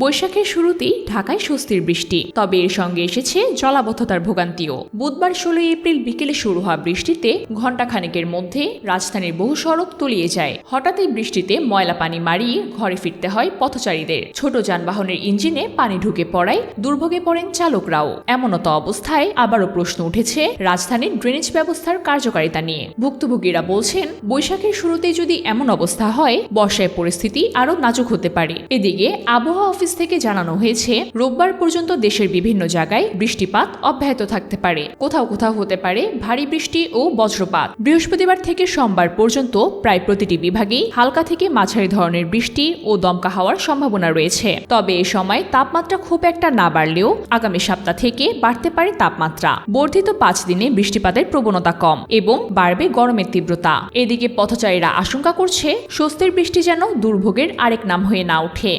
বৈশাখের শুরুতেই ঢাকায় স্বস্তির বৃষ্টি। তবে এর সঙ্গে এসেছে জলাবদ্ধতার ভোগান্তিও। বুধবার ষোলোই এপ্রিল বিকেলে শুরু হওয়া বৃষ্টিতে ঘণ্টাখানেকের মধ্যে রাজধানীর বহু সড়ক তলিয়ে যায়। হঠাৎই বৃষ্টিতে ময়লা পানি মারিয়ে ঘরে ফিরতে হয় পথচারীদের। ছোট যানবাহনের ইঞ্জিনে পানি ঢুকে পড়ায় দুর্ভোগে পড়েন চালকরাও। এমনত অবস্থায় আবারও প্রশ্ন উঠেছে রাজধানীর ড্রেনেজ ব্যবস্থার কার্যকারিতা নিয়ে। ভুক্তভোগীরা বলছেন, বৈশাখের শুরুতেই যদি এমন অবস্থা হয়, বর্ষায় পরিস্থিতি আরও নাজুক হতে পারে। এদিকে আবহাওয়া অফিস থেকে জানানো হয়েছে, রোববার পর্যন্ত দেশের বিভিন্ন জায়গায় বৃষ্টিপাত অব্যাহত থাকতে পারে। কোথাও কোথাও হতে পারে ভারী বৃষ্টি ও বজ্রপাত। বৃহস্পতিবার থেকে সোমবার পর্যন্ত প্রায় প্রতিটি বিভাগেই হালকা থেকে মাঝারি ধরনের বৃষ্টি ও দমকা হওয়ার সম্ভাবনা রয়েছে। তবে এ সময় তাপমাত্রা খুব একটা না বাড়লেও আগামী সপ্তাহ থেকে বাড়তে পারে তাপমাত্রা। বর্ধিত পাঁচ দিনে বৃষ্টিপাতের প্রবণতা কম এবং বাড়বে গরমের তীব্রতা। এদিকে পথচারীরা আশঙ্কা করছে, স্বস্তির বৃষ্টি যেন দুর্ভোগের আরেক নাম হয়ে না ওঠে।